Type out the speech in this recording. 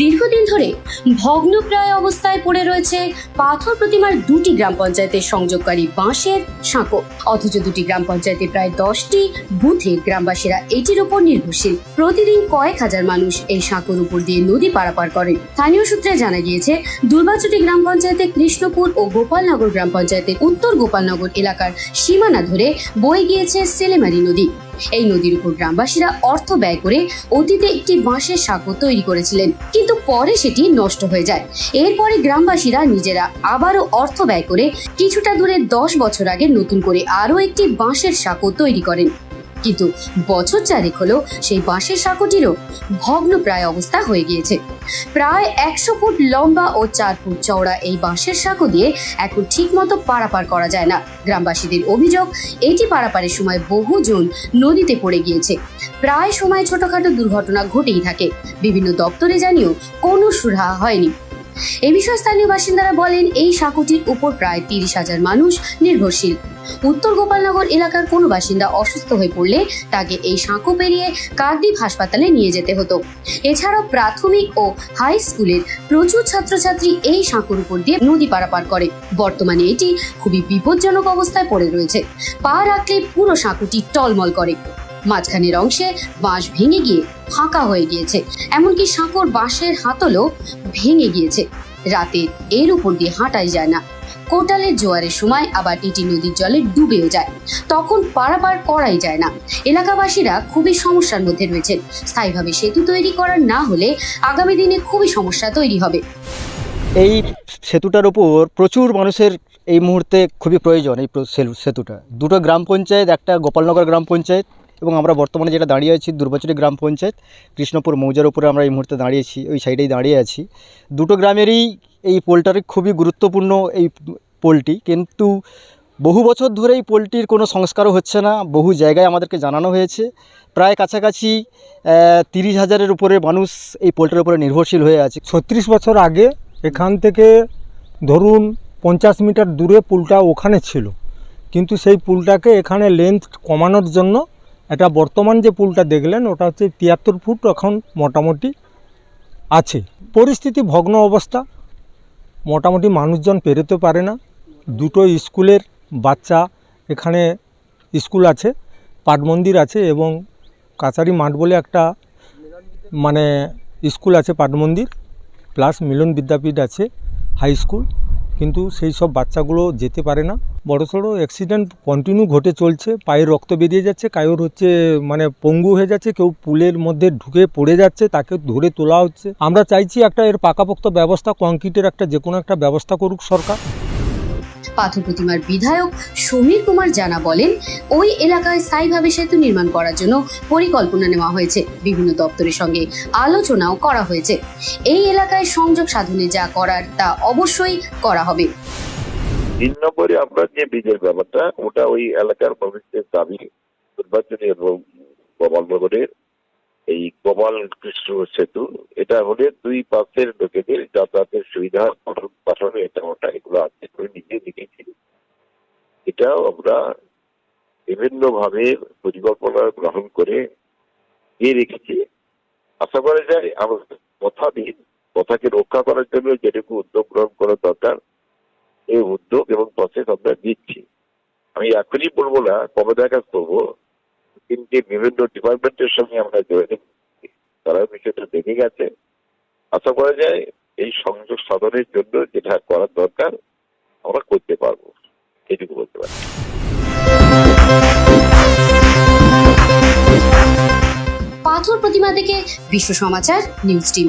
দীর্ঘদিন ধরে ভগ্নপ্রায় অবস্থায় পড়ে রয়েছে পাথর প্রতিমার দুটি গ্রাম পঞ্চায়েতের সংযোগকারী বাঁশের সাঁকো। অথচ দুটি গ্রাম পঞ্চায়েতে প্রায় দশটি বুথে গ্রামবাসীরা এটির উপর নির্ভরশীল। প্রতিদিন কয়েক হাজার মানুষ এই সাঁকোর উপর দিয়ে নদী পারাপার করেন। স্থানীয় সূত্রে জানা গিয়েছে দুর্বাচুটি গ্রাম পঞ্চায়েতের কৃষ্ণপুর ও গোপালনগর গ্রাম পঞ্চায়েতের উত্তর গোপালনগর এলাকার সীমানা ধরে বয়ে গিয়েছে সেলেমারি নদী। এই নদীর উপর গ্রামবাসীরা অর্থ ব্যয় করে অতীতে একটি বাঁশের সাঁকো তৈরি করেছিলেন। কিন্তু পরে সেটি নষ্ট হয়ে যায়। এরপরে গ্রামবাসীরা নিজেরা আবারও অর্থ ব্যয় করে কিছুটা দূরে দশ বছর আগে নতুন করে আরও একটি বাঁশের সাঁকো তৈরি করেন। কিন্তু বছর চারেক হলো সেই বাঁশের সাঁকোটিরও ভগ্ন প্রায় অবস্থা হয়ে গিয়েছে। প্রায় একশো ফুট লম্বা ও চার ফুট চওড়া এই বাঁশের সাঁকো দিয়ে এখন ঠিকমতো পারাপার করা যায় না। গ্রামবাসীদের অভিযোগ, এটি পারাপারের সময় বহুজন নদীতে পড়ে গিয়েছে। প্রায় সময় ছোটখাটো দুর্ঘটনা ঘটেই থাকে। বিভিন্ন দপ্তরে জানিয়েও কোনো সুরাহা হয়নি। এ বিষয়ে স্থানীয় বাসিন্দারা বলেন, এই সাঁকোটির উপর প্রায় তিরিশ হাজার মানুষ নির্ভরশীল। উত্তর গোপালনগর এলাকার কোনো বাসিন্দা অসুস্থ হয়ে পড়লে তাকে এই সাঁকো পেরিয়ে কাকদ্বীপ হাসপাতালে নিয়ে যেতে হতো। এছাড়াও প্রাথমিক ও হাই স্কুলের প্রচুর ছাত্রছাত্রী এই সাঁকোর উপর দিয়ে নদী পারাপার করে। বর্তমানে এটি খুবই বিপজ্জনক অবস্থায় পড়ে রয়েছে। পা রাখলে পুরো সাঁকোটি টলমল করে। মাঝখানের অংশে বাঁশ ভেঙে গিয়ে ফাঁকা হয়ে গিয়েছে। এমনকি সাঁকোর বাঁশের হাতলও ভেঙে গিয়েছে। রাতে এর উপর দিয়ে হাঁটাই যায় না। কোটালের জোয়ারের সময় আবার এটি নদীর জলে ডুবেও যায়। তখন পারাপার করাই যায় না। এলাকাবাসীরা খুবই সমস্যার মধ্যে রয়েছেন। স্থায়ীভাবে সেতু তৈরি করার না হলে আগামী দিনে খুবই সমস্যা তৈরি হবে। এই সেতুটার উপর প্রচুর মানুষের এই মুহূর্তে খুবই প্রয়োজন এই সেতুটা। দুটো গ্রাম পঞ্চায়েত, একটা গোপালনগর গ্রাম পঞ্চায়েত এবং আমরা বর্তমানে যেটা দাঁড়িয়ে আছি দুর্বাচুরি গ্রাম পঞ্চায়েত, কৃষ্ণপুর মৌজার উপরে আমরা এই মুহূর্তে দাঁড়িয়েছি, ওই সাইডেই দাঁড়িয়ে আছি। দুটো গ্রামেরই এই পোলটার খুবই গুরুত্বপূর্ণ এই পোলটি। কিন্তু বহু বছর ধরে এই পোলটির কোনো সংস্কারও হচ্ছে না। বহু জায়গায় আমাদেরকে জানানো হয়েছে। প্রায় কাছাকাছি তিরিশ হাজারের উপরে মানুষ এই পোলটার উপরে নির্ভরশীল হয়ে আছে। ছত্রিশ বছর আগে এখান থেকে ধরুন পঞ্চাশ মিটার দূরে পুলটা ওখানে ছিল। কিন্তু সেই পুলটাকে এখানে লেন্থ কমানোর জন্য এটা বর্তমান যে পুলটা দেখলেন, ওটা হচ্ছে তিয়াত্তর ফুট এখন মোটামুটি আছে। পরিস্থিতি ভগ্ন অবস্থা। মোটামুটি মানুষজন পেরোতে পারে না। দুটো স্কুলের বাচ্চা এখানে স্কুল আছে, পাট মন্দির আছে এবং কাছারি মাঠ বলে একটা মানে স্কুল আছে পাট মন্দির, প্লাস মিলন বিদ্যাপীঠ আছে হাই স্কুল। কিন্তু সেই সব বাচ্চাগুলো যেতে পারে না। বড় সড়ো অ্যাক্সিডেন্ট কন্টিনিউ ঘটে চলছে, পায়ের রক্ত বেরিয়ে যাচ্ছে কারোর হচ্ছে মানে পঙ্গু হয়ে যাচ্ছে, কেউ পুলের মধ্যে ঢুকে পড়ে যাচ্ছে, তাকে ধরে তোলা হচ্ছে। আমরা চাইছি একটা এর পাকাপোক্ত ব্যবস্থা কংক্রিটের একটা যে কোনো একটা ব্যবস্থা করুক সরকার। পাথর প্রতিমার বিধায়ক সমীর কুমার জানা বলেন, ওই এলাকায় স্থায়ীভাবে সেতু নির্মাণ করার জন্য পরিকল্পনা নেওয়া হয়েছে বিভিন্ন দপ্তরের সঙ্গে। আলোচনাও করা হয়েছে। এই এলাকায় সংযোগ সাধনে যা করার তা অবশ্যই করা হবে। তিন নম্বরে আমরা যে ব্রিজের ব্যাপারটা, ওটা ওই এলাকার মানুষের দাবি, নির্বাচনী এবং গোপালনগরের এই গোপাল কৃষ্ণ সেতু, এটা হলে দুই পাশের লোকেদের যাতায়াতের সুবিধা পঠন এটা ওটা, এগুলো আছে করে নিজে দেখেছি। এটাও আমরা বিভিন্ন ভাবে পরিকল্পনা গ্রহণ করে দিয়ে রেখেছি আশা করা যায়, আমরা কথা দিন কথাকে রক্ষা করার জন্য যেটুকু উদ্যোগ গ্রহণ করা দরকার। এই উদ্যোগ এবং প্রসেস আমরা দিচ্ছি আমি এখনই বলব না, কবে দেখা করব কিন্তু বিভিন্ন ডিপার্টমেন্টের সঙ্গে আমরা যোগাযোগ। তারা বিষয়টা দেখে গেছে। আশা করা যায় এই সংযোগ সাধনের জন্য যেটা করার দরকার, আমরা করতে পারব। এটুকু বলতে পারি। পাথর প্রতিমা থেকে Biswa Samachar, news team.